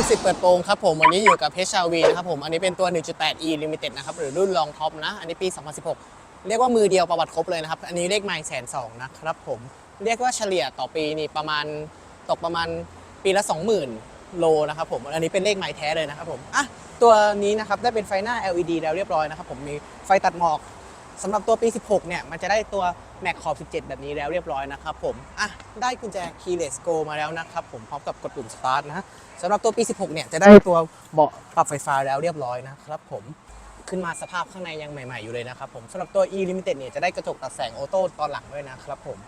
ลูกศิษย์เปิดโปงครับผมวันนี้อยู่กับ HRV นะครับผมอันนี้เป็นตัว 1.8e Limited นะครับหรือรุ่นรองท็อปนะ อันนี้ปี 2016 เรียกว่ามือเดียวประวัติครบเลยนะครับ อันนี้เลขไมล์แสนสองนะครับผมเรียกว่าเฉลี่ยต่อปีนี่ประมาณตกประมาณปีละ 20,000 โลนะครับผมอันนี้เป็นเลขไมล์แท้เลยนะครับผมอะตัวนี้นะครับได้เป็นไฟหน้า LED แล้วเรียบร้อยนะครับผมมีไฟตัดหมอก สำหรับตัวปี 16 เนี่ย มันจะได้ตัว Mac ขอบ 17 แบบนี้แล้วเรียบร้อยนะครับผม อะ ได้กุญแจ Keyless Go มาแล้วนะครับผม พร้อมกับกดปุ่ม Start นะสำหรับตัวปี 16 เนี่ย จะได้ตัวเบาะปรับไฟฟ้าแล้วเรียบร้อยนะครับผม ขึ้นมาสภาพข้างในยังใหม่ๆอยู่เลยนะครับผมสำหรับตัว E Limited เนี่ย จะได้กระจกตัดแสงออโต้ตอนหลังด้วยนะครับผม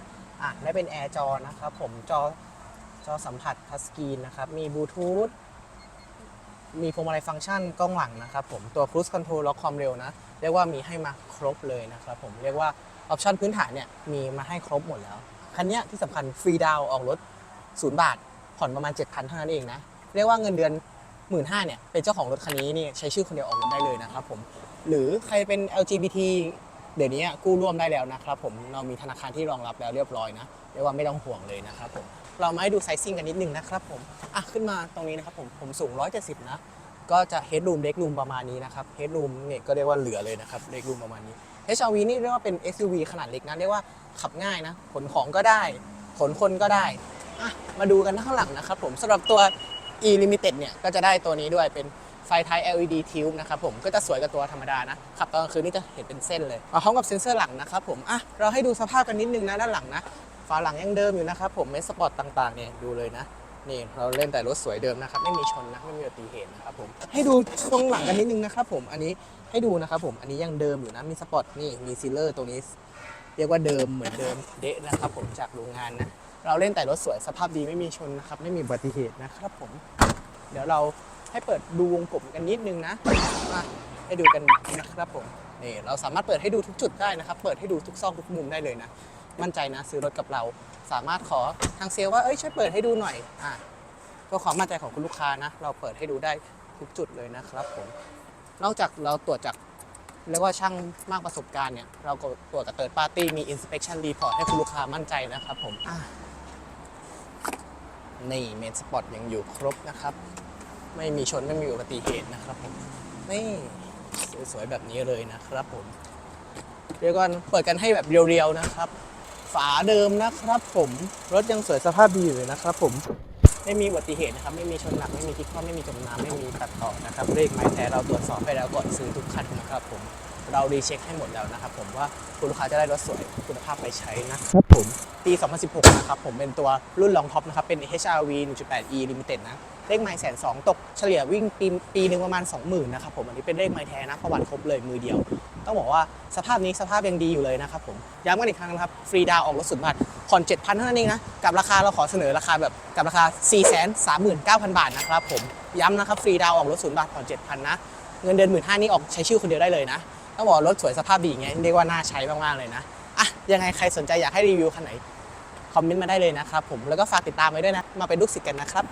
อะได้เป็นแอร์จอนะครับผม จอ จอสัมผัสทัชสกรีนนะครับ มีบลูทูธ มีพวงมาลัยฟังก์ชันกล้องหลังนะครับผมตัว Cruise Control ล็อกความเร็วนะ เรียกว่ามีให้มาครบเลยนะครับผมเรียกว่าออปชันพื้นฐานเนี่ยมีมาให้ครบหมดแล้ว คันนี้ที่สำคัญฟรีดาวออกรถ0บาท ผ่อนประมาณ 7,000เท่านั้นเองนะ เรียกว่าเงินเดือน1 5ื่นเนี่ยเป็นเจ้าของรถคันนี้นี่ใช้ชื่อคนเดียวออกรถได้เลยนะครับผมหรือใครเป็น LGBT เดี๋ยวนี้กู้ร่วมได้แล้วนะครับผมเรามีธนาคารที่รองรับแล้วเรียบร้อยนะเรียกว่าไม่ต้องห่วงเลยนะครับผมเรามาให้ดูไซซิ่งกันนิดนึงนะครับผมอะขึ้นมาตรงนี้นะครับผมผมสูง 170 นะ ก็จะ headroom leg room ประมาณนี้นะครับ headroom เนี่ยก็เรียกว่าเหลือเลยนะครับ leg room ประมาณนี้ HRV นี่เรียกว่าเป็น SUV ขนาดเล็กนะเรียกว่าขับง่ายนะขนของก็ได้ขนคนก็ได้อะมาดูกันข้างหลังนะครับผมสำหรับตัว E Limited เนี่ยก็จะได้ตัวนี้ด้วยเป็น ไฟท้าย LED tube นะครับผมก็จะสวยกับตัวธรรมดานะขับตอนกลางคืนนี่จะเห็นเป็นเส้นเลยพร้อมกับเซ็นเซอร์หลังนะครับผมอะเราให้ดูสภาพกันนิดนึงนะด้านหลังนะฝาหลังยังเดิมอยู่นะครับผมเมสสปอร์ตต่างๆเนี่ยดูเลยนะนี่เราเล่นแต่รถสวยเดิมนะครับไม่มีชนนะไม่มีอุบัติเหตุนะครับผมให้ดูตรงหลังกันนิดนึงนะครับผมอันนี้ให้ดูนะครับผมอันนี้ยังเดิมอยู่นะมีสปอร์ตนี่มีซีลเลอร์ตรงนี้ เรียกว่าเดิมเหมือนเดิมเดะนะครับผมจากโรงงานนะเราเล่นแต่รถสวยสภาพดีไม่มีชนนะครับไม่มีอุบัติเหตุนะครับผม เดี๋ยวเราให้เปิดดูวงกลมกันนิดนึงนะมาให้ดูกันนะครับผมนี่เราสามารถเปิดให้ดูทุกจุดได้นะครับ เปิดให้ดูทุกซอกทุกมุมได้เลยนะ มั่นใจนะซื้อรถกับเรา สามารถขอทางเซลล์ว่าเอ้ยช่วยเปิดให้ดูหน่อยอะเพื่อความมั่นใจของคุณลูกค้านะ เราเปิดให้ดูได้ทุกจุดเลยนะครับผมนอกจากเราตรวจจากเรียกว่าช่างมากประสบการณ์เนี่ย เราก็ตรวจกับเติร์ดปาร์ตี้มี inspection report ให้คุณลูกค้ามั่นใจนะครับผมอะ นี่เมนสปอร์ตยังอยู่ครบนะครับ ไม่มีชนไม่มีอุบัติเหตุนะครับผมนี่สวยๆแบบนี้เลยนะครับผมเรียวกว่าเปิดกันให้แบบเรียวๆนะครับ ฝาเดิมนะครับ ผมรถยังสวยสภาพดีอยู่เลยนะครับ ผมไม่มีอุบัติเหตุนะครับ ไม่มีชนหนักไม่มีทิ่คว่ำไม่มีจมน้ำไม่มีตัดต่อนะครับเลขไม้แท้เราตรวจสอบไปแล้วก่อนซื้อทุกคันนะครับผม เรารีเช็คให้หมดแล้วนะครับผมว่าคุณลูกค้าจะได้รถสวยคุณภาพไปใช้นะครับผมปี 2016 นะครับผมเป็นตัวรุ่นรองท็อปนะครับ เป็น HRV 1.8e Limited นะ เลขไม้แสนสองตกเฉลี่ยวิ่งปีปีหนึ่งประมาณ 20,000 นะครับผม อันนี้เป็นเลขไม้แท้นะ ประวัติครบเลยมือเดียว ต้องบอกว่าสภาพนี้สภาพยังดีอยู่เลยนะครับผม ย้ำกันอีกครั้งนะครับ ฟรีดาวน์ออกรถสุดบาทผ่อน 7,000 เท่านั้นเองนะ กับราคาเราขอเสนอราคาแบบกับราคา 439,000 บาทนะครับผม ย้ำนะครับฟรีดาวน์ออกรถศูนย์บาทผ่อน 7,000 นะ เงินเดือน 1 5 0 0 นี่ออกใช้ชื่อคนเดียวได้เลยนะ ต้องบอกรถสวยสภาพดีอย่างเงี้ยเรียกว่าน่าใช้มากๆเลยนะอะยังไงใครสนใจอยากให้รีวิวคันไหนคอมเมนต์มาได้เลยนะครับผมแล้วก็ฝากติดตามไว้ด้วยนะ มาเป็นลูกศิษย์กันนะครับ